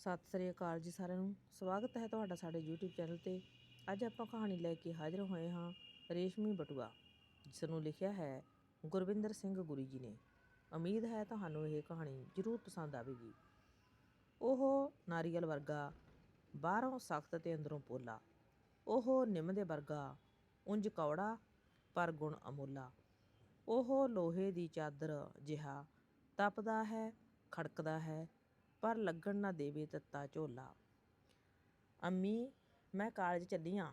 ਸਤਿ ਸ੍ਰੀ ਅਕਾਲ ਜੀ ਸਾਰਿਆਂ ਨੂੰ। ਸਵਾਗਤ ਹੈ ਤੁਹਾਡਾ ਸਾਡੇ YouTube ਚੈਨਲ ਤੇ। ਅੱਜ ਆਪਾਂ ਕਹਾਣੀ ਲੈ ਕੇ ਹਾਜ਼ਰ ਹੋਏ ਹਾਂ ਰੇਸ਼ਮੀ ਬਟੂਆ ਜਿਸ ਨੂੰ ਲਿਖਿਆ ਹੈ ਗੁਰਵਿੰਦਰ ਸਿੰਘ ਗੁਰੀ ਜੀ ਨੇ। ਉਮੀਦ ਹੈ ਤੁਹਾਨੂੰ ਇਹ ਕਹਾਣੀ ਜ਼ਰੂਰ ਪਸੰਦ ਆਵੇਗੀ। ਉਹ ਨਾਰੀਅਲ ਵਰਗਾ, ਬਾਹਰੋਂ ਸਖਤ ਤੇ ਅੰਦਰੋਂ ਪੋਲਾ। ਉਹ ਨਿੰਮ ਦੇ ਵਰਗਾ ਉਂਝ ਕੌੜਾ ਪਰ ਗੁਣ ਅਮੋਲਾ। ਉਹ ਲੋਹੇ ਦੀ ਚਾਦਰ ਜਿਹਾ ਤਪਦਾ ਹੈ, ਖੜਕਦਾ ਹੈ ਪਰ ਲੱਗਣ ਨਾ ਦੇਵੇ ਤੱਤਾ ਝੋਲਾ। ਅੰਮੀ, ਮੈਂ ਕਾਲਜ ਚੱਲੀ ਆਂ।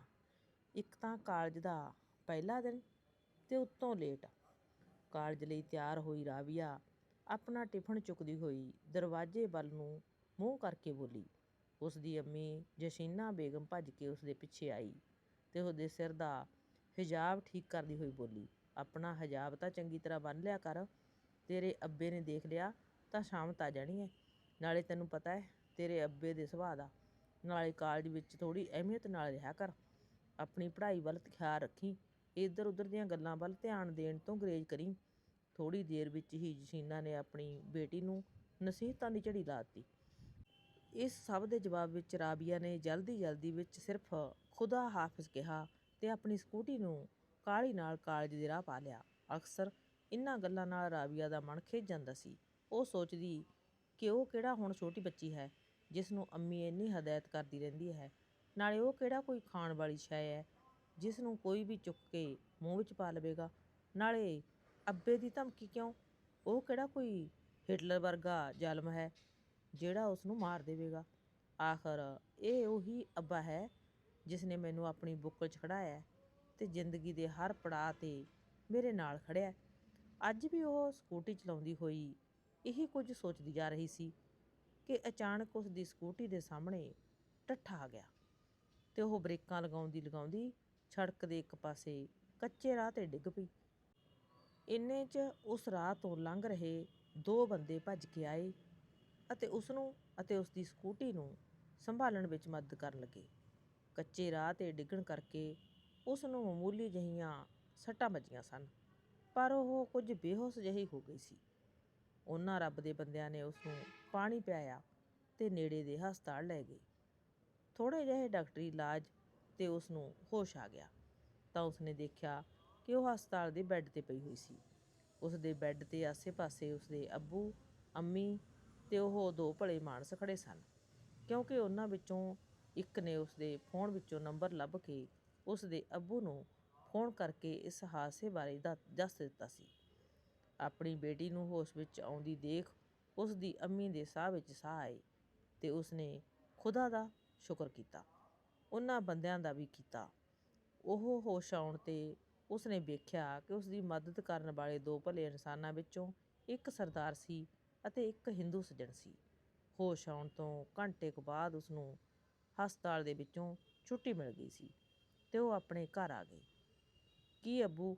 ਇੱਕ ਤਾਂ ਕਾਲਜ ਦਾ ਪਹਿਲਾ ਦਿਨ ਤੇ ਉੱਤੋਂ ਲੇਟ। ਕਾਲਜ ਲਈ ਤਿਆਰ ਹੋਈ ਰਾਵੀਆ ਆਪਣਾ ਟਿਫਨ ਚੁੱਕਦੀ ਹੋਈ ਦਰਵਾਜ਼ੇ ਵੱਲ ਨੂੰ ਮੂੰਹ ਕਰਕੇ ਬੋਲੀ। ਉਸ ਦੀ ਅੰਮੀ ਜਸ਼ੀਨਾ ਬੇਗਮ ਭੱਜ ਕੇ ਉਸ ਦੇ ਪਿੱਛੇ ਆਈ ਤੇ ਉਹਦੇ ਸਿਰ ਦਾ ਹਿਜਾਬ ਠੀਕ ਕਰਦੀ ਹੋਈ ਬੋਲੀ, ਆਪਣਾ ਹਿਜਾਬ ਤਾਂ ਚੰਗੀ ਤਰ੍ਹਾਂ ਬੰਨ੍ਹ ਲਿਆ ਕਰ। ਤੇਰੇ ਅੱਬੇ ਨੇ ਦੇਖ ਲਿਆ ਤਾਂ ਸ਼ਾਮ ਤਾਂ ਜਾਣੀ ਹੈ ਨਾਲੇ ਤੈਨੂੰ ਪਤਾ ਹੈ, ਤੇਰੇ ਅੱਬੇ ਦੇ ਸੁਭਾਅ ਦਾ। ਨਾਲੇ ਕਾਲਜ ਵਿੱਚ ਥੋੜੀ ਅਹਿਮੀਅਤ ਨਾਲ ਰਿਹਾ ਕਰ। ਆਪਣੀ ਪੜ੍ਹਾਈ ਵੱਲ ਖਿਆਲ ਰੱਖੀ ਇੱਧਰ ਉੱਧਰ ਦੀਆਂ ਗੱਲਾਂ ਵੱਲ ਧਿਆਨ ਦੇਣ ਤੋਂ ਗਰੇਜ ਕਰੀ। ਥੋੜੀ ਦੇਰ ਵਿੱਚ ਹੀ ਜਸ਼ੀਨਾ ਨੇ ਆਪਣੀ ਬੇਟੀ ਨੂੰ ਨਸੀਹਤਾਂ ਦੀ ਝੜੀ ਲਾ ਦਿੱਤੀ। ਇਸ ਸਭ ਦੇ ਜਵਾਬ ਵਿੱਚ ਰਾਬੀਆ ਨੇ ਜਲਦੀ ਜਲਦੀ ਵਿੱਚ ਸਿਰਫ ਖੁਦਾ ਹਾਫਿਜ਼ ਕਿਹਾ ਤੇ ਆਪਣੀ ਸਕੂਟੀ ਨੂੰ ਕਾਲੀ ਨਾਲ ਕਾਲਜ ਦੇ ਰਾਹ ਪਾ ਲਿਆ। ਅਕਸਰ ਇਨ੍ਹਾਂ ਗੱਲਾਂ ਨਾਲ ਰਾਬੀਆ ਦਾ ਮਨ ਖਿੱਚ ਜਾਂਦਾ ਸੀ। ਉਹ ਸੋਚਦੀ ਕਿ ਉਹ ਕਿਹੜਾ ਹੁਣ ਛੋਟੀ ਬੱਚੀ ਹੈ ਜਿਸ ਨੂੰ ਅੰਮੀ ਇੰਨੀ ਹਦਾਇਤ ਕਰਦੀ ਰਹਿੰਦੀ ਹੈ। ਨਾਲੇ ਉਹ ਕਿਹੜਾ ਕੋਈ ਖਾਣ ਵਾਲੀ ਸ਼ੈ ਹੈ ਜਿਸ ਨੂੰ ਕੋਈ ਵੀ ਚੁੱਕ ਕੇ ਮੂੰਹ ਵਿੱਚ ਪਾ ਲਵੇਗਾ। ਨਾਲੇ ਅੱਬੇ ਦੀ ਧਮਕੀ ਕਿਉਂ? ਉਹ ਕਿਹੜਾ ਕੋਈ ਹਿਟਲਰ ਵਰਗਾ ਜ਼ਾਲਮ ਹੈ, ਜਿਹੜਾ ਉਸ ਨੂੰ ਮਾਰ ਦੇਵੇਗਾ। ਆਖਰ ਇਹ ਉਹੀ ਅੱਬਾ ਹੈ ਜਿਸ ਨੇ ਮੈਨੂੰ ਆਪਣੀ ਬੁੱਕਲ 'ਚ ਖੜਾਇਆ ਹੈ ਤੇ ਜ਼ਿੰਦਗੀ ਦੇ ਹਰ ਪੜਾਅ ਤੇ ਮੇਰੇ ਨਾਲ ਖੜਿਆ ਅੱਜ ਵੀ ਉਹ ਸਕੂਟੀ ਚਲਾਉਂਦੀ ਹੋਈ ਇਹੀ ਕੁਝ ਸੋਚਦੀ ਜਾ ਰਹੀ ਸੀ ਕਿ ਅਚਾਨਕ ਉਸ ਦੀ ਸਕੂਟੀ ਦੇ ਸਾਹਮਣੇ ਟੱਠਾ ਆ ਗਿਆ ਤੇ ਉਹ ਬ੍ਰੇਕਾਂ ਲਗਾਉਂਦੀ ਲਗਾਉਂਦੀ ਸੜਕ ਦੇ ਇੱਕ ਪਾਸੇ ਕੱਚੇ ਰਾਹ ਤੇ ਡਿੱਗ ਪਈ। ਇੰਨੇ 'ਚ ਉਸ ਰਾਹ ਤੋਂ ਲੰਘ ਰਹੇ ਦੋ ਬੰਦੇ ਭੱਜ ਕੇ ਆਏ ਅਤੇ ਉਸ ਨੂੰ ਅਤੇ ਉਸ ਦੀ ਸਕੂਟੀ ਨੂੰ ਸੰਭਾਲਣ ਵਿੱਚ ਮਦਦ ਕਰਨ ਲੱਗੇ। ਕੱਚੇ ਰਾਹ ਤੇ ਡਿੱਗਣ ਕਰਕੇ ਉਸ ਨੂੰ ਮਾਮੂਲੀ ਜਿਹੀਆਂ ਸੱਟਾਂ ਵੱਜੀਆਂ ਸਨ, ਪਰ ਉਹ ਕੁਝ ਬੇਹੋਸ਼ ਜਿਹੀ ਹੋ ਗਈ ਸੀ। ਉਹਨਾਂ ਰੱਬ ਦੇ ਬੰਦਿਆਂ ਨੇ ਉਸ ਨੂੰ ਪਾਣੀ ਪਿਆਇਆ ਤੇ ਨੇੜੇ ਦੇ ਹਸਪਤਾਲ ਲੈ ਗਏ। ਥੋੜੇ ਜਿਹੇ ਡਾਕਟਰੀ ਇਲਾਜ ਤੇ ਉਸ ਨੂੰ ਹੋਸ਼ ਆ ਗਿਆ। ਤਾਂ ਉਸਨੇ ਦੇਖਿਆ ਕਿ ਉਹ ਹਸਪਤਾਲ ਦੇ ਬੈੱਡ ਤੇ ਪਈ ਹੋਈ ਸੀ। ਉਸ ਦੇ ਬੈੱਡ ਤੇ ਆਸੇ-ਪਾਸੇ ਉਸ ਦੇ ਅੱਬੂ, ਅੰਮੀ ਤੇ ਉਹ ਦੋ ਭਲੇ ਮਾਨਸ ਖੜੇ ਸਨ। ਕਿਉਂਕਿ ਉਹਨਾਂ ਵਿੱਚੋਂ ਇੱਕ ਨੇ ਉਸ ਦੇ ਫੋਨ ਵਿੱਚੋਂ ਨੰਬਰ ਲੱਭ ਕੇ ਉਸ ਦੇ ਅੱਬੂ ਨੂੰ ਫੋਨ ਕਰਕੇ ਇਸ ਹਾਦਸੇ ਬਾਰੇ ਦ- ਦੱਸ ਦਿੱਤਾ ਸੀ। ਆਪਣੀ ਬੇਟੀ ਨੂੰ ਹੋਸ਼ ਵਿੱਚ ਆਉਂਦੀ ਦੇਖ ਉਸ ਦੀ ਅੰਮੀ ਦੇ ਸਾਹ ਵਿੱਚ ਸਾਹ ਆਏ ਤੇ ਉਸਨੇ ਖੁਦਾ ਦਾ ਸ਼ੁਕਰ ਕੀਤਾ। ਉਹਨਾਂ ਬੰਦਿਆਂ ਦਾ ਵੀ ਕੀਤਾ। ਉਹ ਹੋਸ਼ ਆਉਣ ਤੇ ਉਸਨੇ ਵੇਖਿਆ ਕਿ ਉਸ ਦੀ ਮਦਦ ਕਰਨ ਵਾਲੇ ਦੋ ਭਲੇ ਇਨਸਾਨਾਂ ਵਿੱਚੋਂ ਇੱਕ ਸਰਦਾਰ ਸੀ ਅਤੇ ਇੱਕ ਹਿੰਦੂ ਸੱਜਣ ਸੀ। ਹੋਸ਼ ਆਉਣ ਤੋਂ ਘੰਟੇ ਕੁ ਬਾਅਦ ਉਸ ਨੂੰ ਹਸਪਤਾਲ ਦੇ ਵਿੱਚੋਂ ਛੁੱਟੀ ਮਿਲ ਗਈ ਸੀ ਤੇ ਉਹ ਆਪਣੇ ਘਰ ਆ ਗਈ। ਕੀ ਅੱਬੂ,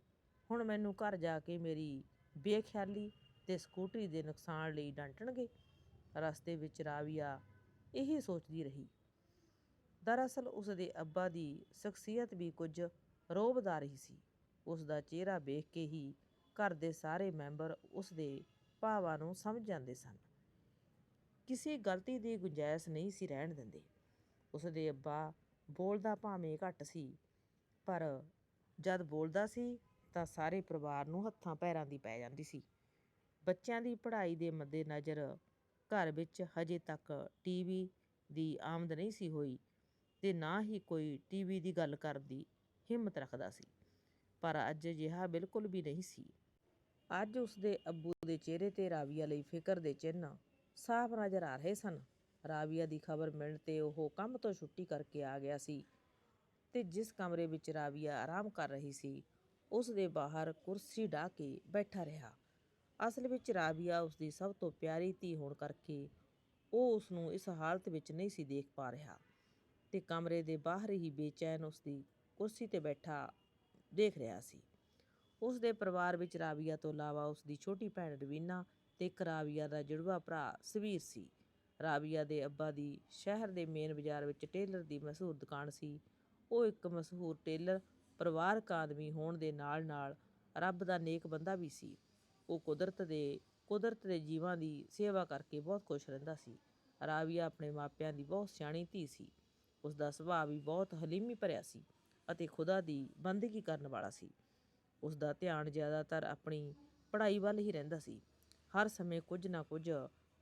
ਹੁਣ ਮੈਨੂੰ ਘਰ ਜਾ ਕੇ ਮੇਰੀ ਬੇਖਿਆਲੀ ਤੇ ਸਕੂਟਰੀ ਦੇ ਨੁਕਸਾਨ ਲਈ ਡਾਂਟਣਗੇ। ਰਸਤੇ ਵਿੱਚ ਰਾਵੀਆ ਇਹੀ ਸੋਚਦੀ ਰਹੀ। ਦਰਅਸਲ ਉਸ ਦੇ ਅੱਬਾ ਦੀ ਸ਼ਖਸੀਅਤ ਵੀ ਕੁਝ ਰੋਬਦਾਰ ਹੀ ਸੀ। ਉਸ ਦਾ ਚਿਹਰਾ ਵੇਖ ਕੇ ਹੀ ਘਰ ਦੇ ਸਾਰੇ ਮੈਂਬਰ ਉਸ ਦੇ ਭਾਵਾਂ ਨੂੰ ਸਮਝ ਜਾਂਦੇ ਸਨ। ਕਿਸੇ ਗਲਤੀ ਦੀ ਗੁੰਜਾਇਸ਼ ਨਹੀਂ ਸੀ ਰਹਿਣ ਦਿੰਦੇ। ਉਸ ਦੇ ਅੱਬਾ ਬੋਲਦਾ ਭਾਵੇਂ ਘੱਟ ਸੀ, ਪਰ ਜਦ ਬੋਲਦਾ ਸੀ ਤਾਂ ਸਾਰੇ ਪਰਿਵਾਰ ਨੂੰ ਹੱਥਾਂ ਪੈਰਾਂ ਦੀ ਪੈ ਜਾਂਦੀ ਸੀ। ਬੱਚਿਆਂ ਦੀ ਪੜ੍ਹਾਈ ਦੇ ਮੱਦੇਨਜ਼ਰ ਘਰ ਵਿੱਚ ਹਜੇ ਤੱਕ ਟੀਵੀ ਦੀ ਆਮਦ ਨਹੀਂ ਸੀ ਹੋਈ ਤੇ ਨਾ ਹੀ ਕੋਈ ਟੀਵੀ ਦੀ ਗੱਲ ਕਰਨ ਦੀ ਹਿੰਮਤ ਰੱਖਦਾ ਸੀ, ਪਰ ਅੱਜ ਅਜਿਹਾ ਬਿਲਕੁਲ ਵੀ ਨਹੀਂ ਸੀ। ਅੱਜ ਉਸਦੇ ਅੱਬੂ ਦੇ ਚਿਹਰੇ ਤੇ ਰਾਵੀਆ ਲਈ ਫਿਕਰ ਦੇ ਚਿੰਨ੍ਹ ਸਾਫ਼ ਨਜ਼ਰ ਆ ਰਹੇ ਸਨ। ਰਾਵੀਆ ਦੀ ਖਬਰ ਮਿਲਣ ਤੇ ਉਹ ਕੰਮ ਤੋਂ ਛੁੱਟੀ ਕਰਕੇ ਆ ਗਿਆ ਸੀ ਤੇ ਜਿਸ ਕਮਰੇ ਵਿੱਚ ਰਾਵੀਆ ਆਰਾਮ ਕਰ ਰਹੀ ਸੀ ਉਸ ਦੇ ਬਾਹਰ ਕੁਰਸੀ ਢਾ ਕੇ ਬੈਠਾ ਰਿਹਾ। ਅਸਲ ਵਿੱਚ ਰਾਵੀਆ ਉਸ ਦੀ ਸਭ ਤੋਂ ਪਿਆਰੀ ਧੀ ਹੋਣ ਕਰਕੇ ਉਹ ਉਸ ਨੂੰ ਇਸ ਹਾਲਤ ਵਿੱਚ ਨਹੀਂ ਸੀ ਦੇਖ ਪਾ ਰਿਹਾ ਤੇ ਕਮਰੇ ਦੇ ਬਾਹਰ ਹੀ ਬੇਚੈਨ ਉਸ ਦੀ ਕੁਰਸੀ ਤੇ ਬੈਠਾ ਦੇਖ ਰਿਹਾ ਸੀ। ਉਸ ਦੇ ਪਰਿਵਾਰ ਵਿੱਚ ਰਾਵੀਆ ਤੋਂ ਇਲਾਵਾ ਉਸ ਦੀ ਛੋਟੀ ਭੈਣ ਰਵੀਨਾ ਤੇ ਇੱਕ ਰਾਵੀਆ ਦਾ ਜੁੜਵਾ ਭਰਾ ਸਵੀਰ ਸੀ। ਰਾਵੀਆ ਦੇ ਅੱਬਾ ਦੀ ਸ਼ਹਿਰ ਦੇ ਮੇਨ ਬਾਜ਼ਾਰ ਵਿੱਚ ਟੇਲਰ ਦੀ ਮਸ਼ਹੂਰ ਦੁਕਾਨ ਸੀ। ਉਹ ਇੱਕ ਮਸ਼ਹੂਰ ਟੇਲਰ ਪਰਿਵਾਰਕ ਆਦਮੀ ਹੋਣ ਦੇ ਨਾਲ-ਨਾਲ ਰੱਬ ਦਾ ਨੇਕ ਬੰਦਾ ਵੀ ਸੀ। ਉਹ ਕੁਦਰਤ ਦੇ ਕੁਦਰਤ ਦੇ ਜੀਵਾਂ ਦੀ ਸੇਵਾ ਕਰਕੇ ਬਹੁਤ ਖੁਸ਼ ਰਹਿੰਦਾ ਸੀ। ਰਾਵੀਆ ਆਪਣੇ ਮਾਪਿਆਂ ਦੀ ਬਹੁਤ ਸਿਆਣੀ ਧੀ ਸੀ। ਉਸ ਦਾ ਸੁਭਾਅ ਵੀ ਬਹੁਤ ਹਲੀਮੀ ਭਰਿਆ ਸੀ ਅਤੇ ਖੁਦਾ ਦੀ ਬੰਦਗੀ ਕਰਨ ਵਾਲਾ ਸੀ। ਉਸ ਦਾ ਧਿਆਨ ਜ਼ਿਆਦਾਤਰ ਆਪਣੀ ਪੜ੍ਹਾਈ ਵੱਲ ਹੀ ਰਹਿੰਦਾ ਸੀ। ਹਰ ਸਮੇਂ ਕੁਝ ਨਾ ਕੁਝ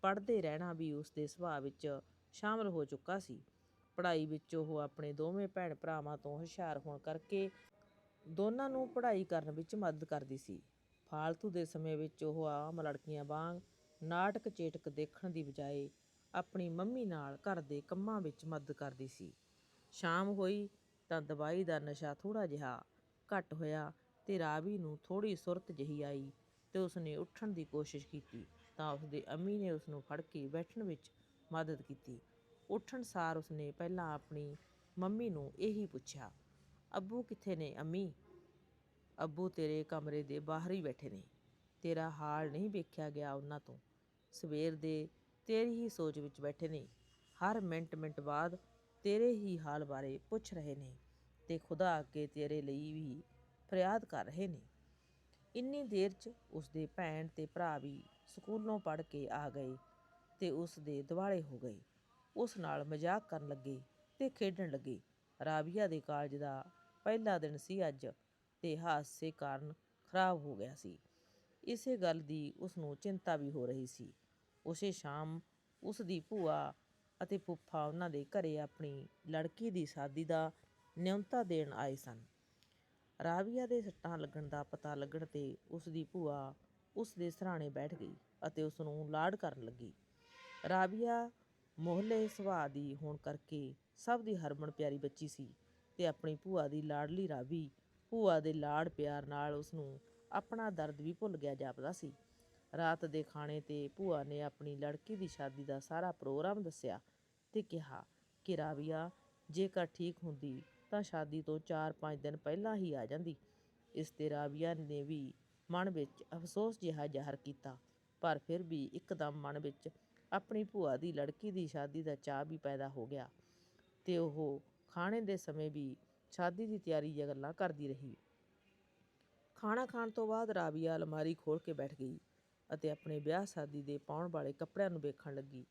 ਪੜ੍ਹਦੇ ਰਹਿਣਾ ਵੀ ਉਸ ਦੇ ਸੁਭਾਅ ਵਿੱਚ ਸ਼ਾਮਲ ਹੋ ਚੁੱਕਾ ਸੀ। ਪੜ੍ਹਾਈ ਵਿੱਚ ਉਹ ਆਪਣੇ ਦੋਵੇਂ ਭੈਣ ਭਰਾਵਾਂ ਤੋਂ ਹੁਸ਼ਿਆਰ ਹੋਣ ਕਰਕੇ ਦੋਨਾਂ ਨੂੰ ਪੜ੍ਹਾਈ ਕਰਨ ਵਿੱਚ ਮਦਦ ਕਰਦੀ ਸੀ। ਫਾਲਤੂ ਦੇ ਸਮੇਂ ਵਿੱਚ ਉਹ ਆਮ ਲੜਕੀਆਂ ਵਾਂਗ ਨਾਟਕ ਚੇਟਕ ਦੇਖਣ ਦੀ ਬਜਾਏ ਆਪਣੀ ਮੰਮੀ ਨਾਲ ਘਰ ਦੇ ਕੰਮਾਂ ਵਿੱਚ ਮਦਦ ਕਰਦੀ ਸੀ। ਸ਼ਾਮ ਹੋਈ ਤਾਂ ਦਵਾਈ ਦਾ ਨਸ਼ਾ ਥੋੜਾ ਜਿਹਾ ਘਟ ਹੋਇਆ ਤੇ ਰਾਵੀ ਨੂੰ ਥੋੜੀ ਸੁਰਤ ਜਿਹੀ ਆਈ ਤੇ ਉਸਨੇ ਉੱਠਣ ਦੀ ਕੋਸ਼ਿਸ਼ ਕੀਤੀ ਤਾਂ ਉਸਦੇ ਅੰਮੀ ਨੇ ਉਸ ਨੂੰ ਫੜ ਕੇ ਬੈਠਣ ਵਿੱਚ ਮਦਦ ਕੀਤੀ। ਉੱਠਣ ਸਾਰ ਉਸਨੇ ਪਹਿਲਾਂ ਆਪਣੀ ਮੰਮੀ ਨੂੰ ਇਹੀ ਪੁੱਛਿਆ, ਅੱਬੂ ਕਿੱਥੇ ਨੇ ਅੰਮੀ? ਅੱਬੂ ਤੇਰੇ ਕਮਰੇ ਦੇ ਬਾਹਰ ਹੀ ਬੈਠੇ ਨੇ। ਤੇਰਾ ਹਾਲ ਨਹੀਂ ਵੇਖਿਆ ਗਿਆ ਉਹਨਾਂ ਤੋਂ। ਸਵੇਰ ਦੇ ਤੇਰੀ ਹੀ ਸੋਚ ਵਿੱਚ ਬੈਠੇ ਨੇ। ਹਰ ਮਿੰਟ ਮਿੰਟ ਬਾਅਦ ਤੇਰੇ ਹੀ ਹਾਲ ਬਾਰੇ ਪੁੱਛ ਰਹੇ ਨੇ ਤੇ ਖੁਦਾ ਅੱਗੇ ਤੇਰੇ ਲਈ ਵੀ ਫਰਿਆਦ ਕਰ ਰਹੇ ਨੇ। ਇੰਨੀ ਦੇਰ 'ਚ ਉਸਦੇ ਭੈਣ ਤੇ ਭਰਾ ਵੀ ਸਕੂਲੋਂ ਪੜ੍ਹ ਕੇ ਆ ਗਏ ਤੇ ਉਸ ਦੇ ਦਿਵਾਲੇ ਹੋ ਗਏ। ਉਸ ਨਾਲ ਮਜ਼ਾਕ ਕਰਨ ਲੱਗੇ ਤੇ ਖੇਡਣ ਲੱਗੇ। ਰਾਬੀਆ ਦੇ ਕਾਲਜ ਦਾ ਪਹਿਲਾ ਦਿਨ ਸੀ ਅੱਜ ਤੇ ਹਾਦਸੇ ਕਾਰਨ ਖਰਾਬ ਹੋ ਗਿਆ ਸੀ। ਇਸੇ ਗੱਲ ਦੀ ਉਸ ਨੂੰ ਚਿੰਤਾ ਵੀ ਹੋ ਰਹੀ ਸੀ। ਉਸੇ ਸ਼ਾਮ ਉਸ ਦੀ ਭੂਆ ਅਤੇ ਫੁੱਫਾ ਉਹਨਾਂ ਦੇ ਘਰੇ ਆਪਣੀ ਲੜਕੀ ਦੀ ਸ਼ਾਦੀ ਦਾ ਨਿਯਮਤਾ ਦੇਣ ਆਏ ਸਨ। ਰਾਬੀਆ ਦੇ ਸੱਟਾਂ ਲੱਗਣ ਦਾ ਪਤਾ ਲੱਗਣ ਤੇ ਉਸ ਦੀ ਭੂਆ ਉਸ ਦੇ ਸਰਾਣੇ ਬੈਠ ਗਈ ਅਤੇ ਉਸ ਨੂੰ ਲਾਡ ਕਰਨ ਲੱਗੀ। ਰਾਬੀਆ ਮੋਹਲੇ ਸੁਭਾਅ ਦੀ ਹੋਣ ਕਰਕੇ ਸਭ ਦੀ ਹਰਮਨ ਪਿਆਰੀ ਬੱਚੀ ਸੀ ਤੇ ਆਪਣੀ ਭੂਆ ਦੀ ਲਾਡਲੀ ਰਾਵੀ, ਭੂਆ ਦੇ ਲਾਡ ਪਿਆਰ ਨਾਲ ਉਸ ਨੂੰ ਆਪਣਾ ਦਰਦ ਵੀ ਭੁੱਲ ਗਿਆ ਜਾਪਦਾ ਸੀ। ਰਾਤ ਦੇ ਖਾਣੇ ਤੇ ਭੂਆ ਨੇ ਆਪਣੀ ਲੜਕੀ ਦੀ ਸ਼ਾਦੀ ਦਾ ਸਾਰਾ ਪ੍ਰੋਗਰਾਮ ਦੱਸਿਆ ਤੇ ਕਿਹਾ ਕਿ, ਰਾਵੀਆ, ਜੇਕਰ ਠੀਕ ਹੁੰਦੀ ਤਾਂ ਸ਼ਾਦੀ ਤੋਂ 4-5 ਦਿਨ ਪਹਿਲਾਂ ਹੀ ਆ ਜਾਂਦੀ। ਇਸ ਤੇ ਰਾਵੀਆ ਨੇ ਵੀ ਮਨ ਵਿੱਚ ਅਫਸੋਸ ਜਿਹਾ ਜ਼ਾਹਰ ਕੀਤਾ, ਪਰ ਫਿਰ ਵੀ ਇੱਕਦਮ ਮਨ ਵਿੱਚ ਆਪਣੀ ਭੂਆ ਦੀ, ਲੜਕੀ ਦੀ ਸ਼ਾਦੀ ਦਾ ਚਾਅ ਵੀ ਪੈਦਾ ਹੋ ਗਿਆ ਤੇ ਉਹ ਖਾਣੇ ਦੇ ਸਮੇਂ ਵੀ ਸ਼ਾਦੀ ਦੀ ਤਿਆਰੀ ਦੀਆਂ ਗੱਲਾਂ ਕਰਦੀ ਰਹੀ। ਖਾਣਾ ਖਾਣ ਤੋਂ ਬਾਅਦ ਰਾਬੀਆ ਅਲਮਾਰੀ ਖੋਲ ਕੇ ਬੈਠ ਗਈ ਅਤੇ ਆਪਣੇ ਵਿਆਹ ਸ਼ਾਦੀ ਦੇ ਪਾਉਣ ਵਾਲੇ ਕੱਪੜਿਆਂ ਨੂੰ ਵੇਖਣ ਲੱਗੀ।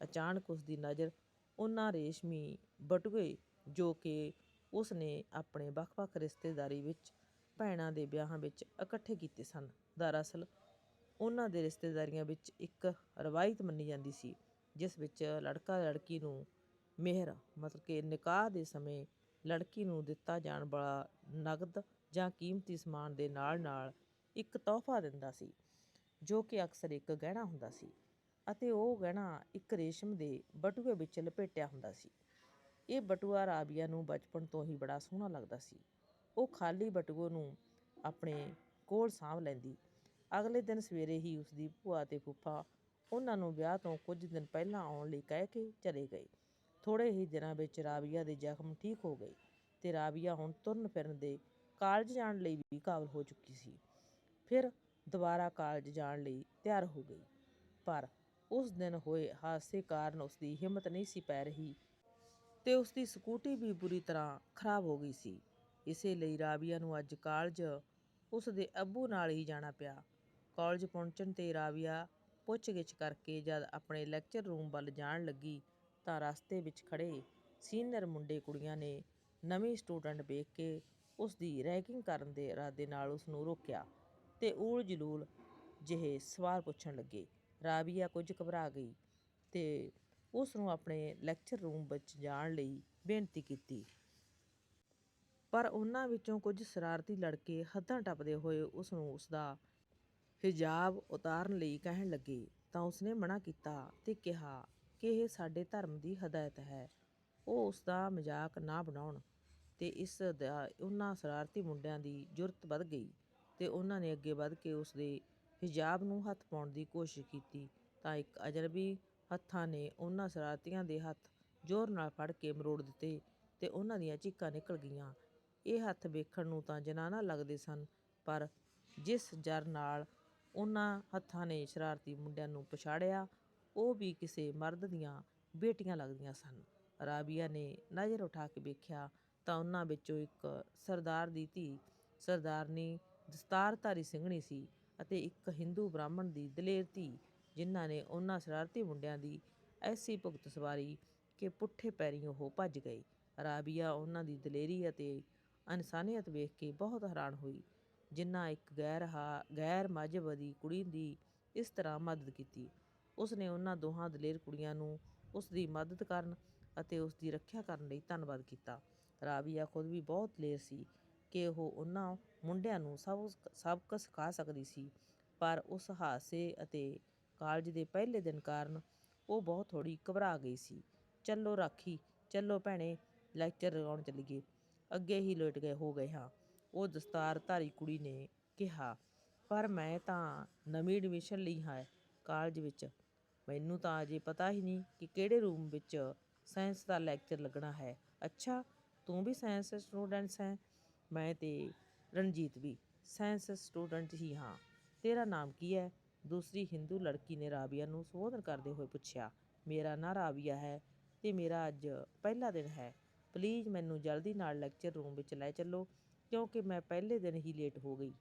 ਅਚਾਨਕ ਉਸ ਦੀ ਨਜ਼ਰ ਉਹਨਾਂ ਰੇਸ਼ਮੀ ਬਟੂਏ ਜੋ ਕਿ ਉਸ ਨੇ ਆਪਣੇ ਵੱਖ-ਵੱਖ ਰਿਸ਼ਤੇਦਾਰੀ ਵਿੱਚ ਭੈਣਾਂ ਦੇ ਵਿਆਹਾਂ ਵਿੱਚ ਇਕੱਠੇ ਕੀਤੇ ਸਨ। ਦਰਅਸਲ ਉਹਨਾਂ ਦੇ ਰਿਸ਼ਤੇਦਾਰੀਆਂ ਵਿੱਚ ਇੱਕ ਰਵਾਇਤ ਮੰਨੀ ਜਾਂਦੀ ਸੀ, ਜਿਸ ਵਿੱਚ ਲੜਕਾ ਲੜਕੀ ਨੂੰ ਮਿਹਰ, ਮਤਲਬ ਕਿ ਨਿਕਾਹ ਦੇ ਸਮੇਂ ਲੜਕੀ ਨੂੰ ਦਿੱਤਾ ਜਾਣ ਵਾਲਾ ਨਗਦ ਜਾਂ ਕੀਮਤੀ ਸਮਾਨ ਦੇ ਨਾਲ-ਨਾਲ ਇੱਕ ਤੋਹਫਾ ਦਿੰਦਾ ਸੀ, ਜੋ ਕਿ ਅਕਸਰ ਇੱਕ ਗਹਿਣਾ ਹੁੰਦਾ ਸੀ ਅਤੇ ਉਹ ਗਹਿਣਾ ਇੱਕ ਰੇਸ਼ਮ ਦੇ ਬਟੂਏ ਵਿੱਚ ਲਪੇਟਿਆ ਹੁੰਦਾ ਸੀ। ਇਹ ਬਟੂਆ ਰਾਬੀਆ ਨੂੰ ਬਚਪਨ ਤੋਂ ਹੀ ਬੜਾ ਸੋਹਣਾ ਲੱਗਦਾ ਸੀ। ਉਹ ਖਾਲੀ ਬਟੂਏ ਨੂੰ ਆਪਣੇ ਕੋਲ ਸਾਂਭ ਲੈਂਦੀ ਅਗਲੇ ਦਿਨ ਸਵੇਰੇ ਹੀ ਉਸਦੀ ਭੂਆ ਤੇ ਫੁੱਫਾ ਉਹਨਾਂ ਨੂੰ ਵਿਆਹ ਤੋਂ ਕੁਝ ਦਿਨ ਪਹਿਲਾਂ ਆਉਣ ਲਈ ਕਹਿ ਕੇ ਚਲੇ ਗਏ। ਥੋੜੇ ਹੀ ਦਿਨਾਂ ਵਿੱਚ ਰਾਬੀਆ ਦੇ ਜ਼ਖਮ ਠੀਕ ਹੋ ਗਏ ਤੇ ਰਾਬੀਆ ਹੁਣ ਤੁਰਨ ਫਿਰਨ ਦੇ ਕਾਲਜ ਜਾਣ ਲਈ ਵੀ ਕਾਬਲ ਹੋ ਚੁੱਕੀ ਸੀ। ਫਿਰ ਦੁਬਾਰਾ ਕਾਲਜ ਜਾਣ ਲਈ ਤਿਆਰ ਹੋ ਗਈ। ਪਰ ਉਸ ਦਿਨ ਹੋਏ ਹਾਦਸੇ ਕਾਰਨ ਉਸ ਦੀ ਹਿੰਮਤ ਨਹੀਂ ਸੀ ਪੈ ਰਹੀ ਤੇ ਉਸ ਦੀ ਸਕੂਟੀ ਵੀ ਬੁਰੀ ਤਰ੍ਹਾਂ ਖਰਾਬ ਹੋ ਗਈ ਸੀ। ਇਸੇ ਲਈ ਰਾਬੀਆ ਨੂੰ ਅੱਜ ਕਾਲਜ ਉਸ ਦੇ ਅੱਬੂ ਨਾਲ ਹੀ ਜਾਣਾ ਪਿਆ। ਕਾਲਜ ਪਹੁੰਚਣ ਤੇ ਰਾਬੀਆ ਪੁੱਛਗਿੱਛ ਕਰਕੇ ਜਦ ਆਪਣੇ ਲੈਕਚਰ ਰੂਮ ਵੱਲ ਜਾਣ ਲੱਗੀ ਤਾਂ ਰਸਤੇ ਵਿੱਚ ਖੜੇ ਸੀਨੀਅਰ ਮੁੰਡੇ ਕੁੜੀਆਂ ਨੇ ਨਵੀਂ ਸਟੂਡੈਂਟ ਵੇਖ ਕੇ ਉਸ ਦੀ ਰੈਗਿੰਗ ਕਰਨ ਦੇ ਇਰਾਦੇ ਨਾਲ ਉਸ ਨੂੰ ਰੋਕਿਆ ਤੇ ਊਲ ਜਲੂਲ ਜਿਹੇ ਸਵਾਲ ਪੁੱਛਣ ਲੱਗੇ। ਰਾਬੀਆ ਕੁਝ ਘਬਰਾ ਗਈ ਤੇ ਉਸ ਨੂੰ ਆਪਣੇ ਲੈਕਚਰ ਰੂਮ ਵਿੱਚ ਜਾਣ ਲਈ ਬੇਨਤੀ ਕੀਤੀ। ਪਰ ਉਹਨਾਂ ਵਿੱਚੋਂ ਕੁਝ ਸ਼ਰਾਰਤੀ ਲੜਕੇ ਹੱਦਾਂ ਟੱਪਦੇ ਹੋਏ ਉਸ ਨੂੰ ਉਸ ਦਾ ਹਿਜਾਬ ਉਤਾਰਨ ਲਈ ਕਹਿਣ ਲੱਗੇ, ਤਾਂ ਉਸਨੇ ਮਨਾ ਕੀਤਾ ਤੇ ਕਿਹਾ ਕਿ ਇਹ ਸਾਡੇ ਧਰਮ ਦੀ ਹਦਾਇਤ ਹੈ। ਉਹ ਉਸ ਦਾ ਮਜ਼ਾਕ ਨਾ ਬਣਾਉਣ ਤੇ ਇਸ ਦਾ ਉਹਨਾਂ ਸ਼ਰਾਰਤੀ ਮੁੰਡਿਆਂ ਦੀ ਜੁਰਤ ਵੱਧ ਗਈ ਤੇ ਉਹਨਾਂ ਨੇ ਅੱਗੇ ਵੱਧ ਕੇ ਉਸ ਦੇ ਹਿਜਾਬ ਨੂੰ ਹੱਥ ਪਾਉਣ ਦੀ ਕੋਸ਼ਿਸ਼ ਕੀਤੀ। ਤਾਂ ਇੱਕ ਅਜਨਬੀ ਹੱਥਾਂ ਨੇ ਉਹਨਾਂ ਸ਼ਰਾਰਤੀਆਂ ਦੇ ਹੱਥ ਜ਼ੋਰ ਨਾਲ ਫੜ ਕੇ ਮਰੋੜ ਦਿੱਤੇ ਤੇ ਉਹਨਾਂ ਦੀਆਂ ਚੀਕਾਂ ਨਿਕਲ ਗਈਆਂ। ਇਹ ਹੱਥ ਵੇਖਣ ਨੂੰ ਤਾਂ ਜਨਾਨਾ ਲੱਗਦੇ ਸਨ, ਪਰ ਜਿਸ ਜਰ ਨਾਲ ਉਹਨਾਂ ਹੱਥਾਂ ਨੇ ਸ਼ਰਾਰਤੀ ਮੁੰਡਿਆਂ ਨੂੰ ਪਛਾੜਿਆ। ਉਹ ਵੀ ਕਿਸੇ ਮਰਦ ਦੀਆਂ ਬੇਟੀਆਂ ਲੱਗਦੀਆਂ ਸਨ। ਰਾਬੀਆ ਨੇ ਨਜ਼ਰ ਉਠਾ ਕੇ ਵੇਖਿਆ ਤਾਂ ਉਹਨਾਂ ਵਿੱਚੋਂ ਇੱਕ ਸਰਦਾਰ ਦੀ ਧੀ, ਸਰਦਾਰਨੀ ਦਸਤਾਰਧਾਰੀ ਸਿੰਘਣੀ ਸੀ ਅਤੇ ਇੱਕ ਹਿੰਦੂ ਬ੍ਰਾਹਮਣ ਦੀ ਦਲੇਰ ਧੀ, ਜਿਨ੍ਹਾਂ ਨੇ ਉਹਨਾਂ ਸ਼ਰਾਰਤੀ ਮੁੰਡਿਆਂ ਦੀ ਐਸੀ ਭੁਗਤ ਸਵਾਰੀ ਕਿ ਪੁੱਠੇ ਪੈਰੀਂ ਉਹ ਭੱਜ ਗਏ। ਰਾਬੀਆ ਉਹਨਾਂ ਦੀ ਦਲੇਰੀ ਅਤੇ ਇਨਸਾਨੀਅਤ ਵੇਖ ਕੇ ਬਹੁਤ ਹੈਰਾਨ ਹੋਈ। ਜਿਨ੍ਹਾਂ ਇੱਕ ਗੈਰ ਹਾ, ਗੈਰ ਮਜ਼ਹਬੀ ਕੁੜੀ ਦੀ ਇਸ ਤਰ੍ਹਾਂ ਮਦਦ ਕੀਤੀ। ਉਸ ਨੇ ਉਹਨਾਂ ਦੋਹਾਂ ਦਲੇਰ ਕੁੜੀਆਂ ਨੂੰ ਉਸ ਦੀ ਮਦਦ ਕਰਨ ਅਤੇ ਉਸ ਦੀ ਰੱਖਿਆ ਕਰਨ ਲਈ ਧੰਨਵਾਦ ਕੀਤਾ। ਰਾਬੀਆ ਖੁਦ ਵੀ ਬਹੁਤ ਦਲੇਰ ਸੀ ਕਿ ਉਹ ਉਹਨਾਂ ਮੁੰਡਿਆਂ ਨੂੰ ਸਭ ਸਬਕ ਸਿਖਾ ਸਕਦੀ ਸੀ। ਪਰ ਉਸ ਹਾਦਸੇ ਅਤੇ ਕਾਲਜ ਦੇ ਪਹਿਲੇ ਦਿਨ ਕਾਰਨ ਉਹ ਬਹੁਤ ਥੋੜੀ ਘਬਰਾ ਗਈ ਸੀ। ਚੱਲੋ ਰਾਖੀ, ਚੱਲੋ ਭੈਣੇ, ਲੈਕਚਰ ਲਗਾਉਣ ਚੱਲੀਏ। ਅੱਗੇ ਹੀ ਲੇਟ ਗਏ, ਹੋ ਗਏ ਹਾਂ। ਉਹ ਦਸਤਾਰਧਾਰੀ ਕੁੜੀ ਨੇ ਕਿਹਾ, ਪਰ ਮੈਂ ਤਾਂ ਨਵੀਂ ਐਡਮਿਸ਼ਨ ਲਈ ਹਾਂ ਕਾਲਜ ਵਿੱਚ। ਮੈਨੂੰ ਤਾਂ ਅਜੇ ਪਤਾ ਹੀ ਨਹੀਂ ਕਿ ਕਿਹੜੇ ਰੂਮ ਵਿੱਚ ਸਾਇੰਸ ਦਾ ਲੈਕਚਰ ਲੱਗਣਾ ਹੈ। ਅੱਛਾ, ਤੂੰ ਵੀ ਸਾਇੰਸ ਸਟੂਡੈਂਟਸ ਹੈ। ਮੈਂ ਤੇ ਰਣਜੀਤ ਵੀ ਸਾਇੰਸ ਸਟੂਡੈਂਟ ਹੀ ਹਾਂ। ਤੇਰਾ ਨਾਮ ਕੀ ਹੈ? ਦੂਸਰੀ ਹਿੰਦੂ ਲੜਕੀ ਨੇ ਰਾਬੀਆ ਨੂੰ ਸੰਬੋਧਨ ਕਰਦੇ ਹੋਏ ਪੁੱਛਿਆ, ਮੇਰਾ ਨਾਂ ਰਾਬੀਆ ਹੈ ਤੇ ਮੇਰਾ ਅੱਜ ਪਹਿਲਾ ਦਿਨ ਹੈ। ਪਲੀਜ਼ ਮੈਨੂੰ ਜਲਦੀ ਨਾਲ ਲੈਕਚਰ ਰੂਮ ਵਿੱਚ ਲੈ ਚੱਲੋ। ਕਿਉਂਕਿ ਮੈਂ ਪਹਿਲੇ ਦਿਨ ਹੀ ਲੇਟ ਹੋ ਗਈ।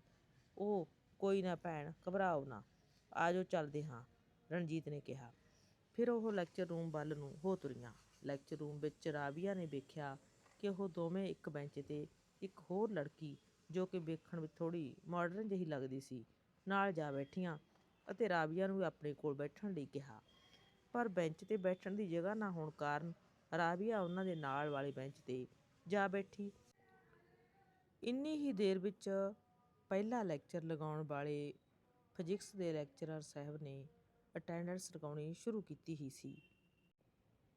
ਉਹ ਕੋਈ ਨਾ ਭੈਣ, ਘਬਰਾਓ ਨਾ। ਆਜੋ ਚੱਲਦੇ ਹਾਂ, ਰਣਜੀਤ ਨੇ ਕਿਹਾ। ਫਿਰ ਉਹ ਲੈਕਚਰ ਰੂਮ ਵੱਲ ਨੂੰ ਹੋ ਤੁਰੀਆਂ। ਲੈਕਚਰ ਰੂਮ ਵਿੱਚ ਰਾਵੀਆ ਨੇ ਵੇਖਿਆ ਕਿ ਉਹ ਦੋਵੇਂ ਇੱਕ ਬੈਂਚ ਤੇ ਇੱਕ ਹੋਰ ਲੜਕੀ ਜੋ ਕਿ ਵੇਖਣ ਵਿੱਚ ਥੋੜੀ ਮਾਡਰਨ ਜਿਹੀ ਲੱਗਦੀ ਸੀ, ਨਾਲ ਜਾ ਬੈਠੀਆਂ ਅਤੇ ਰਾਵੀਆ ਨੂੰ ਵੀ ਆਪਣੇ ਕੋਲ ਬੈਠਣ ਲਈ ਕਿਹਾ। ਪਰ ਬੈਂਚ ਤੇ ਬੈਠਣ ਦੀ ਜਗ੍ਹਾ ਨਾ ਹੋਣ ਕਾਰਨ ਰਾਵੀਆ ਉਹਨਾਂ ਦੇ ਨਾਲ ਵਾਲੇ ਬੈਂਚ ਤੇ ਜਾ ਬੈਠੀ। ਇੰਨੀ ਹੀ ਦੇਰ ਵਿੱਚ ਪਹਿਲਾ ਲੈਕਚਰ ਲਗਾਉਣ ਵਾਲੇ ਫਿਜ਼ਿਕਸ ਦੇ ਲੈਕਚਰਰ ਸਾਹਿਬ ਨੇ ਅਟੈਂਡੈਂਸ ਲਗਾਉਣੀ ਸ਼ੁਰੂ ਕੀਤੀ ਹੀ ਸੀ।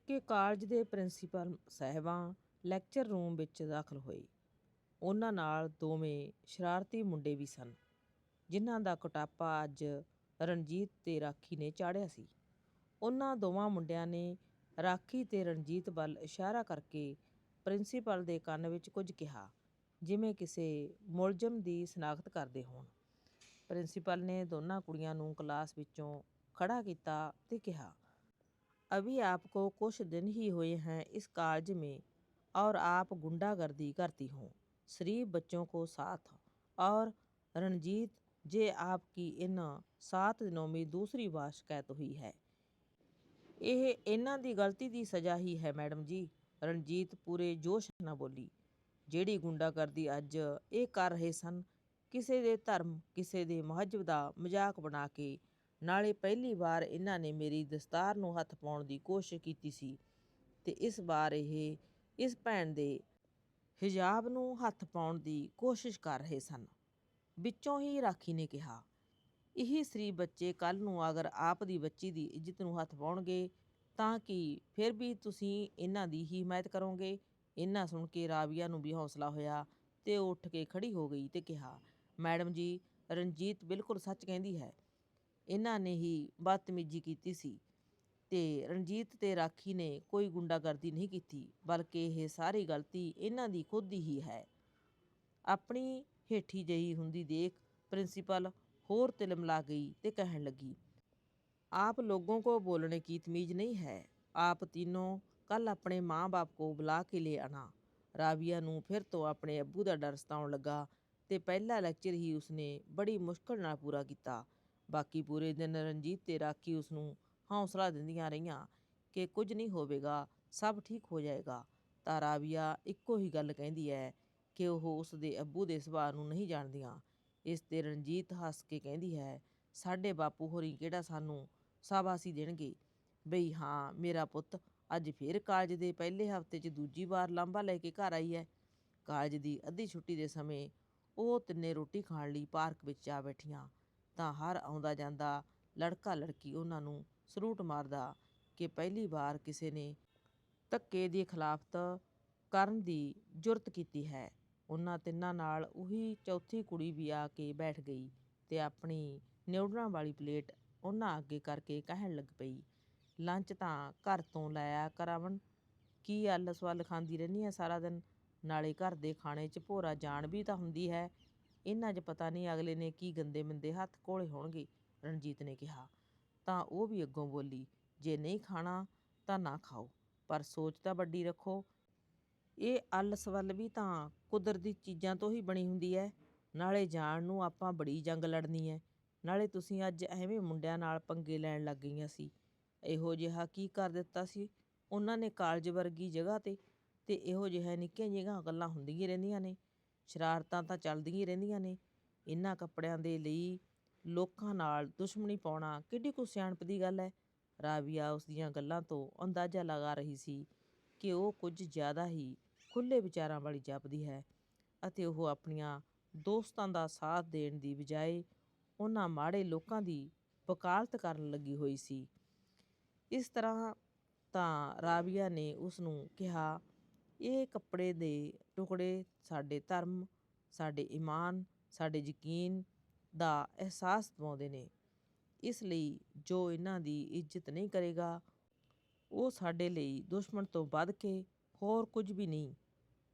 ਕਿ ਕਾਲਜ ਦੇ ਪ੍ਰਿੰਸੀਪਲ ਸਾਹਿਬਾਂ ਲੈਕਚਰ ਰੂਮ ਵਿੱਚ ਦਾਖਲ ਹੋਏ। ਉਹਨਾਂ ਨਾਲ ਦੋਵੇਂ ਸ਼ਰਾਰਤੀ ਮੁੰਡੇ ਵੀ ਸਨ, ਜਿਨ੍ਹਾਂ ਦਾ ਕੁਟਾਪਾ ਅੱਜ ਰਣਜੀਤ ਤੇ ਰਾਖੀ ਨੇ ਚਾੜਿਆ ਸੀ। ਉਹਨਾਂ ਦੋਵਾਂ ਮੁੰਡਿਆਂ ਨੇ ਰਾਖੀ ਤੇ ਰਣਜੀਤ ਵੱਲ ਇਸ਼ਾਰਾ ਕਰਕੇ ਪ੍ਰਿੰਸੀਪਲ ਦੇ ਕੰਨ ਵਿੱਚ ਕੁਝ ਕਿਹਾ। ਜਿਵੇਂ ਕਿਸੇ ਮੁਲਜ਼ਮ ਦੀ ਸ਼ਨਾਖਤ ਕਰਦੇ ਹੋਣ ਪ੍ਰਿੰਸੀਪਲ ਨੇ ਦੋਨਾਂ ਕੁੜੀਆਂ ਨੂੰ ਕਲਾਸ ਵਿੱਚੋਂ ਖੜਾ ਕੀਤਾ ਤੇ ਕਿਹਾ अभी आपको कुछ दिन ही हुए हैं इस कॉलेज में और आप गुंडागर्दी करती हो शरीफ बच्चों को साथ और रणजीत जे आपकी इन सात दिनों में दूसरी बार शिकायत हुई है ਇਹ ਇਹਨਾਂ ਦੀ ਗਲਤੀ ਦੀ ਸਜ਼ਾ ਹੀ ਹੈ ਮੈਡਮ ਜੀ ਰਣਜੀਤ ਪੂਰੇ ਜੋਸ਼ ਨਾਲ ਬੋਲੀ ਜਿਹੜੀ ਗੁੰਡਾਗਰਦੀ ਅੱਜ, ਇਹ ਕਰ ਰਹੇ ਸਨ। ਕਿਸੇ ਦੇ ਧਰਮ, ਕਿਸੇ ਦੇ ਮਹੱਜਬ ਦਾ ਮਜ਼ਾਕ ਬਣਾ ਕੇ। ਨਾਲੇ ਪਹਿਲੀ ਵਾਰ ਇਹਨਾਂ ਨੇ ਮੇਰੀ ਦਸਤਾਰ ਨੂੰ ਹੱਥ ਪਾਉਣ ਦੀ ਕੋਸ਼ਿਸ਼ ਕੀਤੀ ਸੀ ਤੇ ਇਸ ਵਾਰ ਇਹ ਇਸ ਭੈਣ ਦੇ ਹਿਜਾਬ ਨੂੰ ਹੱਥ ਪਾਉਣ ਦੀ ਕੋਸ਼ਿਸ਼ ਕਰ ਰਹੇ ਸਨ। ਵਿੱਚੋਂ ਹੀ ਰਾਖੀ ਨੇ ਕਿਹਾ, ਇਹੀ ਸਰੀ ਬੱਚੇ ਕੱਲ ਨੂੰ ਅਗਰ ਆਪ ਦੀ ਬੱਚੀ ਦੀ ਇੱਜ਼ਤ ਨੂੰ ਹੱਥ ਪਾਉਣਗੇ, ਤਾਂ ਕਿ ਫਿਰ ਵੀ ਤੁਸੀਂ ਇਹਨਾਂ ਦੀ ਹੀ ਹਮਾਇਤ ਕਰੋਗੇ? ਇਹਨਾਂ ਸੁਣ ਕੇ ਰਾਬੀਆ ਨੂੰ ਵੀ ਹੌਸਲਾ ਹੋਇਆ ਤੇ ਉਹ ਉੱਠ ਕੇ ਖੜੀ ਹੋ ਗਈ ਤੇ ਕਿਹਾ ਮੈਡਮ ਜੀ ਰਣਜੀਤ ਬਿਲਕੁਲ ਸੱਚ ਕਹਿੰਦੀ ਹੈ ਇਹਨਾਂ ਨੇ ਹੀ ਬਦਤਮੀਜ਼ੀ ਕੀਤੀ ਸੀ ਤੇ ਰਣਜੀਤ ਤੇ ਰਾਖੀ ਨੇ ਕੋਈ ਗੁੰਡਾਗਰਦੀ ਨਹੀਂ ਕੀਤੀ ਬਲਕਿ ਇਹ ਸਾਰੀ ਗਲਤੀ ਇਹਨਾਂ ਦੀ ਖੁਦ ਦੀ ਹੀ ਹੈ ਆਪਣੀ ਹੇਠੀ ਜਹੀ ਹੁੰਦੀ ਦੇਖ ਪ੍ਰਿੰਸੀਪਲ ਹੋਰ ਤਿਲਮਲਾ ਗਈ ਤੇ ਕਹਿਣ ਲੱਗੀ आप लोगों को बोलने की तमीज नहीं है आप तीनों ਕੱਲ ਆਪਣੇ ਮਾਂ-ਬਾਪ ਕੋ ਬੁਲਾ ਕੇ ਲੈ ਆਣਾ ਰਾਬੀਆ ਨੂੰ ਫਿਰ ਤੋਂ ਆਪਣੇ ਅੱਬੂ ਦਾ ਡਰ ਸਤਾਉਣ ਲੱਗਾ ਤੇ ਪਹਿਲਾ ਲੈਕਚਰ ਹੀ ਉਸਨੇ ਬੜੀ ਮੁਸ਼ਕਲ ਨਾਲ ਪੂਰਾ ਕੀਤਾ। ਬਾਕੀ ਪੂਰੇ ਦਿਨ ਰਣਜੀਤ ਤੇ ਰਾਖੀ ਉਸ ਨੂੰ ਹੌਸਲਾ ਦਿੰਦੀਆਂ ਰਹੀਆਂ ਕਿ ਕੁਝ ਨਹੀਂ ਹੋਵੇਗਾ, ਸਭ ਠੀਕ ਹੋ ਜਾਏਗਾ। ਤਾਂ ਰਾਬੀਆ ਇੱਕੋ ਹੀ ਗੱਲ ਕਹਿੰਦੀ ਹੈ ਕਿ ਉਹ ਉਸ ਦੇ ਅੱਬੂ ਦੇ ਸੁਭਾਅ ਨੂੰ ਨਹੀਂ ਜਾਣਦੀਆਂ। ਇਸ ਤੇ ਰਣਜੀਤ ਹੱਸ ਕੇ ਕਹਿੰਦੀ ਹੈ, ਸਾਡੇ ਬਾਪੂ ਹੋਰੀ ਕਿਹੜਾ ਸਾਨੂੰ ਸ਼ਾਬਾਸ਼ੀ ਦੇਣਗੇ? ਬਈ ਹਾਂ, ਮੇਰਾ ਪੁੱਤ ਅੱਜ ਫੇਰ ਕਾਲਜ ਦੇ ਪਹਿਲੇ ਹਫ਼ਤੇ 'ਚ ਦੂਜੀ ਵਾਰ ਲਾਂਭਾ ਲੈ ਕੇ ਘਰ ਆਈ ਹੈ। ਕਾਲਜ ਦੀ ਅੱਧੀ ਛੁੱਟੀ ਦੇ ਸਮੇਂ ਉਹ ਤਿੰਨੇ ਰੋਟੀ ਖਾਣ ਲਈ ਪਾਰਕ ਵਿੱਚ ਜਾ ਬੈਠੀਆਂ। ਤਾਂ ਹਰ ਆਉਂਦਾ ਜਾਂਦਾ ਲੜਕਾ ਲੜਕੀ ਉਹਨਾਂ ਨੂੰ ਸਲੂਟ ਮਾਰਦਾ ਕਿ ਪਹਿਲੀ ਵਾਰ ਕਿਸੇ ਨੇ ਧੱਕੇ ਦੀ ਖਿਲਾਫਤ ਕਰਨ ਦੀ ਜੁਰਤ ਕੀਤੀ ਹੈ। ਉਹਨਾਂ ਤਿੰਨਾਂ ਨਾਲ ਉਹੀ ਚੌਥੀ ਕੁੜੀ ਵੀ ਆ ਕੇ ਬੈਠ ਗਈ ਤੇ ਆਪਣੀ ਨਿਊਡਲਾਂ ਵਾਲੀ ਪਲੇਟ ਉਹਨਾਂ ਅੱਗੇ ਕਰਕੇ ਕਹਿਣ ਲੱਗ ਪਈ ਲੰਚ ਤਾਂ ਘਰ ਤੋਂ ਲਾਇਆ ਕਰਾਵਣ ਕੀ ਅੱਲ ਸਵਾਲ ਖਾਂਦੀ ਰਹਿੰਦੀ ਆ ਸਾਰਾ ਦਿਨ? ਨਾਲੇ ਘਰ ਦੇ ਖਾਣੇ 'ਚ ਭੋਰਾ ਜਾਣ ਵੀ ਤਾਂ ਹੁੰਦੀ ਹੈ। ਇਹਨਾਂ 'ਚ ਪਤਾ ਨਹੀਂ ਅਗਲੇ ਨੇ ਕੀ ਗੰਦੇ ਮੰਦੇ ਹੱਥ ਕੋਲੇ ਹੋਣਗੇ, ਰਣਜੀਤ ਨੇ ਕਿਹਾ। ਤਾਂ ਉਹ ਵੀ ਅੱਗੋਂ ਬੋਲੀ, ਜੇ ਨਹੀਂ ਖਾਣਾ ਤਾਂ ਨਾ ਖਾਓ, ਪਰ ਸੋਚ ਤਾਂ ਵੱਡੀ ਰੱਖੋ। ਇਹ ਅੱਲ ਸਵੱਲ ਵੀ ਤਾਂ ਕੁਦਰਤੀ ਚੀਜ਼ਾਂ ਤੋਂ ਹੀ ਬਣੀ ਹੁੰਦੀ ਹੈ। ਨਾਲੇ ਜਾਣ ਨੂੰ ਆਪਾਂ ਬੜੀ ਜੰਗ ਲੜਨੀ ਹੈ। ਨਾਲੇ ਤੁਸੀਂ ਅੱਜ ਐਵੇਂ ਮੁੰਡਿਆਂ ਨਾਲ ਪੰਗੇ ਲੈਣ ਲੱਗ ਗਈਆਂ ਸੀ। ਇਹੋ ਜਿਹਾ ਕੀ ਕਰ ਦਿੱਤਾ ਸੀ? ਉਹਨਾਂ ਨੇ ਕਾਲਜ ਵਰਗੀ ਜਗ੍ਹਾ ਤੇ ਤੇ ਇਹੋ ਜਿਹਾ ਨਿੱਕੀਆਂ ਜਿਹੀਆਂ ਗੱਲਾਂ ਹੁੰਦੀਆਂ ਰਹਿੰਦੀਆਂ ਨੇ। ਸ਼ਰਾਰਤਾਂ ਤਾਂ ਚੱਲਦੀਆਂ ਹੀ ਰਹਿੰਦੀਆਂ ਨੇ। ਇਹਨਾਂ ਕੱਪੜਿਆਂ ਦੇ ਲਈ ਲੋਕਾਂ ਨਾਲ ਦੁਸ਼ਮਣੀ ਪਾਉਣਾ ਕਿੱਡੀ ਕੁ ਸਿਆਣਪ ਦੀ ਗੱਲ ਹੈ। ਰਾਵੀਆ ਉਸ ਦੀਆਂ ਗੱਲਾਂ ਤੋਂ ਅੰਦਾਜ਼ਾ ਲਗਾ ਰਹੀ ਸੀ ਕਿ ਉਹ ਕੁਝ ਜ਼ਿਆਦਾ ਹੀ ਖੁੱਲੇ ਵਿਚਾਰਾਂ ਵਾਲੀ ਜਾਪਦੀ ਹੈ ਅਤੇ ਉਹ ਆਪਣੀਆਂ ਦੋਸਤਾਂ ਦਾ ਸਾਥ ਦੇਣ ਦੀ ਬਜਾਏ ਉਹਨਾਂ ਮਾੜੇ ਲੋਕਾਂ ਦੀ ਵਕਾਲਤ ਕਰਨ ਲੱਗੀ ਹੋਈ ਸੀ। ਇਸ ਤਰ੍ਹਾਂ ਤਾਂ ਰਾਬੀਆ ਨੇ ਉਸ ਨੂੰ ਕਿਹਾ, ਇਹ ਕੱਪੜੇ ਦੇ ਟੁਕੜੇ ਸਾਡੇ ਧਰਮ, ਸਾਡੇ ਈਮਾਨ, ਸਾਡੇ ਯਕੀਨ ਦਾ ਅਹਿਸਾਸ ਦਿਵਾਉਂਦੇ ਨੇ। ਇਸ ਲਈ ਜੋ ਇਹਨਾਂ ਦੀ ਇੱਜ਼ਤ ਨਹੀਂ ਕਰੇਗਾ, ਉਹ ਸਾਡੇ ਲਈ ਦੁਸ਼ਮਣ ਤੋਂ ਵੱਧ ਕੇ ਹੋਰ ਕੁਝ ਵੀ ਨਹੀਂ।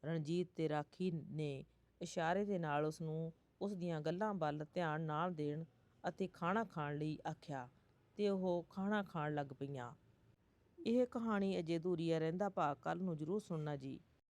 ਰਣਜੀਤ ਤੇ ਰਾਖੀ ਨੇ ਇਸ਼ਾਰੇ ਦੇ ਨਾਲ ਉਸ ਨੂੰ ਉਸ ਦੀਆਂ ਗੱਲਾਂ ਵੱਲ ਧਿਆਨ ਨਾਲ ਦੇਣ ਅਤੇ ਖਾਣਾ ਖਾਣ ਲਈ ਆਖਿਆ। ਤੇ ਉਹ ਖਾਣਾ ਖਾਣ ਲੱਗ ਪਈਆਂ। ਇਹ ਕਹਾਣੀ ਅਜੇ ਅਧੂਰੀ ਹੈ ਰਹਿੰਦਾ ਭਾਗ ਕੱਲ ਨੂੰ ਜ਼ਰੂਰ ਸੁਣਨਾ ਜੀ।